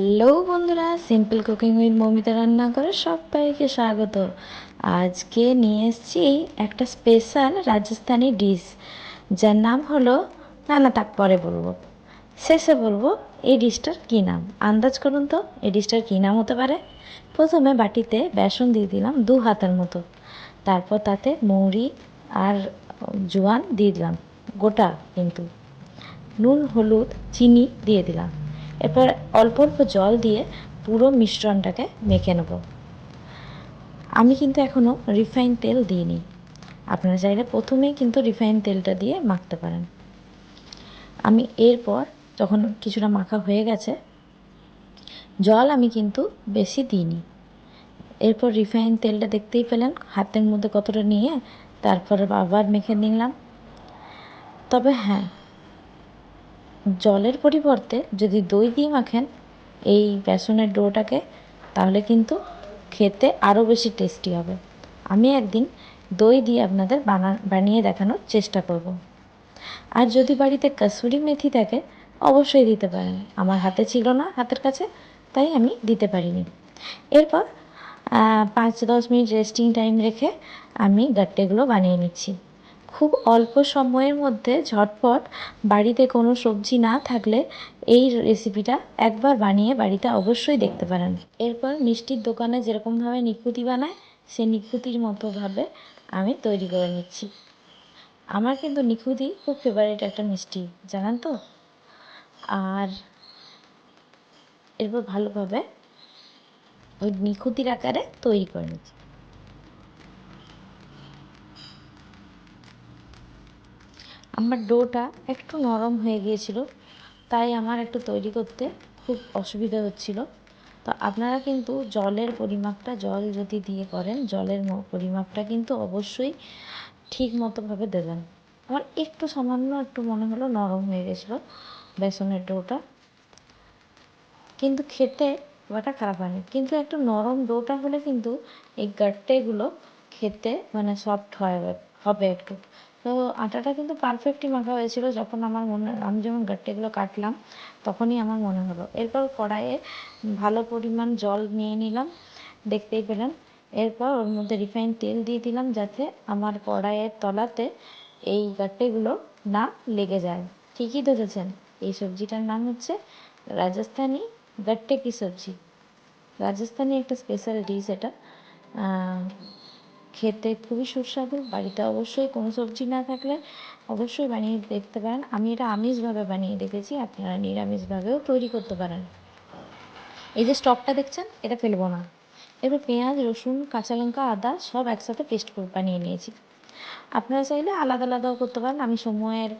Hello বন্ধুরা simple cooking with Momita রান্না করে সবাইকে স্বাগত। আজকে নিয়ে এসেছি একটা স্পেশাল রাজস্থানি ডিশ যার নাম হলো না না তার পরে বলব, শেষে বলব এই ডিশটার কী নাম। আন্দাজ করুন তো, এই ডিশটার কী নাম হতে পারে। প্রথমে বাটিতে বেসন দিয়ে দিলাম দু হাতের মতো। তারপর তাতে মৌরি আর জোয়ান দিয়ে দিলাম, গোটা কিন্তু। নুন, হলুদ, চিনি দিয়ে দিলাম। এরপর অল্প অল্প জল দিয়ে পুরো মিশ্রণটাকে মেখে নেব। আমি কিন্তু এখনও রিফাইন তেল দিইনি। আপনারা চাইলে প্রথমেই কিন্তু রিফাইন তেলটা দিয়ে মাখতে পারেন। আমি এরপর যখন কিছুটা মাখা হয়ে গেছে, জল আমি কিন্তু বেশি দিইনি। এরপর রিফাইন তেলটা দেখতেই পেলেন, হাতের মধ্যে কতটা নিয়ে তারপরে আবার মেখে নিলাম। তবে হ্যাঁ জলের পরিবর্তে যদি দই দিয়ে মাখেন এই বেসনের ডোটাকে, তাহলে কিন্তু খেতে আরও বেশি টেস্টি হবে। আমি একদিন দই দিয়ে আপনাদের বানা, বানিয়ে দেখানোর চেষ্টা করব। আর যদি বাড়িতে কাসুরি মেথি থাকে, অবশ্যই দিতে পারেন। আমার হাতে ছিল না হাতের কাছে, তাই আমি দিতে পারিনি। এরপর পাঁচ দশ মিনিট রেস্টিং টাইম রেখে আমি গাট্টেগুলো বানিয়ে নিচ্ছি। খুব অল্প সময়ের মধ্যে ঝটপট বাড়িতে কোনো সবজি না থাকলে এই রেসিপিটা একবার বানিয়ে বাড়িতে অবশ্যই দেখতে পারেন। এরপর মিষ্টির দোকানে যেরকমভাবে নিখুঁতি বানায় সে নিখুঁতির মতোভাবে আমি তৈরি করে নিচ্ছি। আমার কিন্তু নিখুঁতি খুব ফেভারিট একটা মিষ্টি, জানেন তো? আর এরপর ভালোভাবে ওই নিখুঁতির আকারে তৈরি করে নিচ্ছি। আমার ডোটা একটু নরম হয়ে গিয়েছিল, তাই আমার একটু তৈরি করতে খুব অসুবিধা হচ্ছিল। তো আপনারা কিন্তু জলের পরিমাপটা, জল যদি দিয়ে করেন, জলের পরিমাপটা কিন্তু অবশ্যই ঠিক মতোভাবে দেবেন। আমার একটু সামান্য একটু মনে হলো নরম হয়ে গেছিল বেসনের ডোটা। কিন্তু খেতে ওটা খারাপ হয়নি। কিন্তু একটু নরম ডোটা হলে কিন্তু এই গাট্টেগুলো খেতে মানে সফট হয়, হবে একটু। তো আটাটা কিন্তু পারফেক্টই মাখা হয়েছিল যখন আমার মনে, আমি যখন গাট্টেগুলো কাটলাম, তখনই আমার মনে হলো। এরপর কড়াইয়ে ভালো পরিমাণ জল নিয়ে নিলাম, দেখতেই পেলেন। এরপর ওর মধ্যে রিফাইন তেল দিয়ে দিলাম যাতে আমার কড়াইয়ের তলাতে এই গাট্টেগুলো না লেগে যায়। ঠিকই ধরেছেন এই সবজিটার নাম হচ্ছে রাজস্থানি গাট্টে কি সবজি। রাজস্থানি একটা স্পেশাল ডিশ এটা। খেতে খুবই সুস্বাদু, বাড়িতে অবশ্যই কোনো সবজি না থাকলে অবশ্যই বানিয়ে দেখতে পারেন। আমি এটা আমিষভাবে বানিয়ে দেখেছি, আপনারা নিরামিষভাবেও তৈরি করতে পারেন। এই যে স্টকটা দেখছেন, এটা ফেলব না। এবার পেঁয়াজ, রসুন, কাঁচা লঙ্কা, আদা সব একসাথে পেস্ট বানিয়ে নিয়েছি। আপনারা চাইলে আলাদা আলাদাও করতে পারেন। আমি সময়ের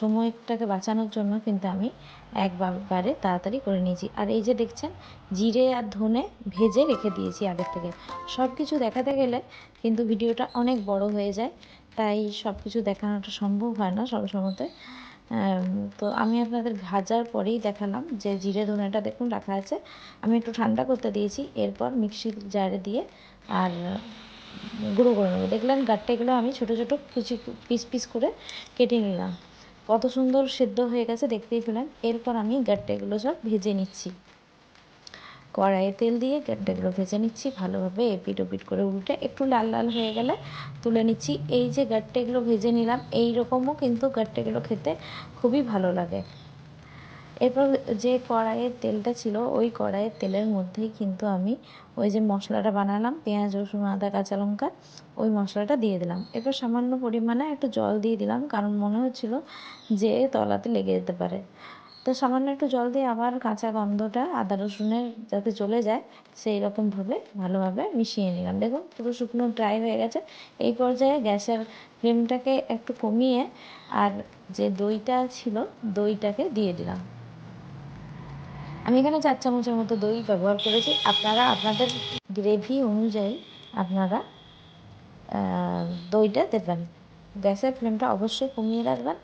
সময়টাকে বাঁচানোর জন্য কিন্তু আমি একবারে তাড়াতাড়ি করে নিয়েছি। আর এই যে দেখছেন, জিরে আর ধনে ভেজে রেখে দিয়েছি আগের থেকে। সব কিছু দেখাতে গেলে কিন্তু ভিডিওটা অনেক বড় হয়ে যায়, তাই সব কিছু দেখানোটা সম্ভব হয় না সবসময়তে তো আমি আপনাদের ভাজার পরেই দেখালাম যে জিরে ধনেটা দেখুন রাখা আছে। আমি একটু ঠান্ডা করতে দিয়েছি, এরপর মিক্সির জারে দিয়ে আর গুঁড়ো করে নেব। দেখলেন গাট্টাগুলো আমি ছোটো ছোটো কুচি পিস পিস করে কেটে নিলাম। কত সুন্দর সেদ্ধ হয়ে গেছে, দেখতেই পেলেন। এরপর আমি গাট্টাগুলো সব ভেজে নিচ্ছি। কড়াইয়ে তেল দিয়ে গাড্ডাগুলো ভেজে নিচ্ছি, ভালোভাবে এপিট ওপিট করে উল্টে একটু লাল লাল হয়ে গেলে তুলে নিচ্ছি। এই যে গাট্টাগুলো ভেজে নিলাম এই রকমও কিন্তু গাট্টাগুলো খেতে খুবই ভালো লাগে। এরপর যে কড়াইয়ের তেলটা ছিল, ওই কড়াইয়ের তেলের মধ্যেই কিন্তু আমি ওই যে মশলাটা বানালাম, পেঁয়াজ, রসুন, আদা, কাঁচা লঙ্কা, ওই মশলাটা দিয়ে দিলাম। এরপর সামান্য পরিমাণে একটু জল দিয়ে দিলাম, কারণ মনে হচ্ছিল যে তলাতে লেগে যেতে পারে। তো সামান্য একটু জল দিয়ে আবার কাঁচা গন্ধটা, আদা, রসুনের যাতে চলে যায় সেই রকমভাবে ভালোভাবে মিশিয়ে নিলাম। দেখুন, পুরো শুকনো ড্রাই হয়ে গেছে। এই পর্যায়ে গ্যাসের ফ্লেমটাকে একটু কমিয়ে আর যে দইটা ছিল, দইটাকে দিয়ে দিলাম। আমি এখানে চার চামচের মতো দই ব্যবহার করেছি। আপনারা, আপনাদের গ্রেভি অনুযায়ী আপনারা দইটা দেবেন। গ্যাসের ফ্লেমটা অবশ্যই কমিয়ে রাখবেন,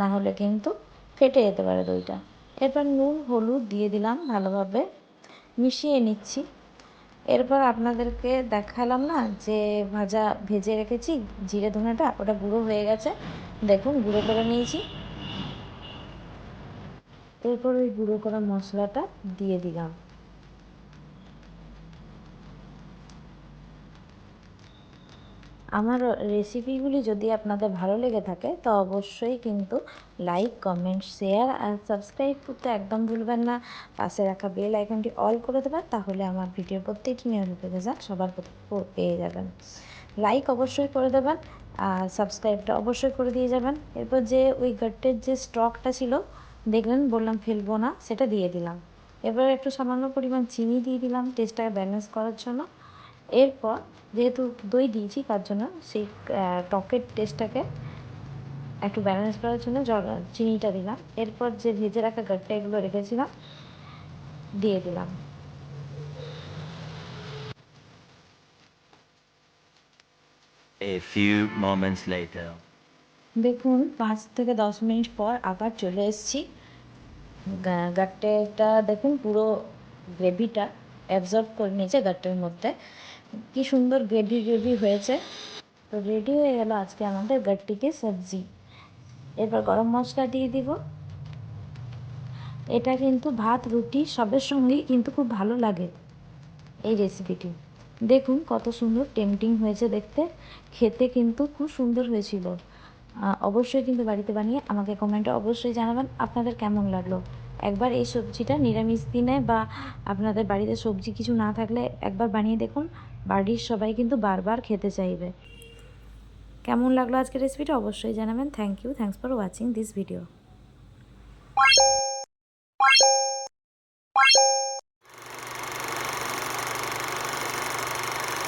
না হলে কিন্তু ফেটে যেতে পারে দইটা। এরপর নুন, হলুদ দিয়ে দিলাম ভালোভাবে, মিশিয়ে নিচ্ছি। এরপর আপনাদেরকে দেখালাম না যে ভাজা, ভেজে রেখেছি, জিরে ধনেটা, ওটা গুঁড়ো হয়ে গেছে। দেখুন, গুঁড়ো করে নিয়েছি। এরপর ওই গুঁড়ো করা মশলাটা দিয়ে দিলাম। আমার রেসিপিগুলি যদি আপনাদের ভালো লেগে থাকে, তো অবশ্যই কিন্তু লাইক কমেন্ট শেয়ার আর সাবস্ক্রাইব করতে একদম ভুলবেন না। পাশে রাখা বেল আইকনটি অল করে দেবেন, তাহলে আমার ভিডিওর প্রত্যেকটি নোটিফিকেশান সবার পেয়ে যাবেন। লাইক অবশ্যই করে দেবেন, আর সাবস্ক্রাইবটা অবশ্যই করে দিয়ে যাবেন। এরপর যে ওই গাট্টের যে স্টকটা ছিল দেখলেন বললাম ফেলব না। সেটা দিয়ে দিলাম। এবার একটু সামান্য পরিমাণ চিনি দিয়ে দিলাম টেস্টটাকে ব্যালেন্স করার জন্য। এরপর যেহেতু দই দিয়েছি তার জন্য সেই টকের টেস্টটাকে একটু ব্যালেন্স করার জন্য জল চিনিটা দিলাম। এরপর যে ভেজে রাখা গাট্টা এগুলো রেখেছিলাম দিয়ে দিলাম। A few moments later. দেখুন পাঁচ থেকে দশ মিনিট পর আবার চলে এসেছি। গাট্টেটা দেখুন, পুরো গ্রেভিটা অ্যাবজর্ব করে নিয়েছে গাট্টের মধ্যে। কি সুন্দর গ্রেভি গ্রেভি হয়েছে। তো রেডি হয়ে গেল আজকে আমাদের গাট্টিকে সবজি। এরপর গরম মশলা দিয়ে দিব। এটা কিন্তু ভাত, রুটি, সবের সঙ্গেই কিন্তু খুব ভালো লাগে এই রেসিপিটি দেখুন কত সুন্দর টেম্পটিং হয়েছে দেখতে। খেতে কিন্তু খুব সুন্দর হয়েছিল। অবশ্যই কিন্তু বাড়িতে বানিয়ে আমাকে কমেন্টে অবশ্যই জানাবেন আপনাদের কেমন লাগল। একবার এই সবজিটা নিরামিষ দিনে বা আপনাদের বাড়িতে সবজি কিছু না থাকলে একবার বানিয়ে দেখুন, বাড়ির সবাই কিন্তু বারবার খেতে চাইবে। কেমন লাগল আজকের রেসিপিটা অবশ্যই জানাবেন। Thank you thanks for watching this video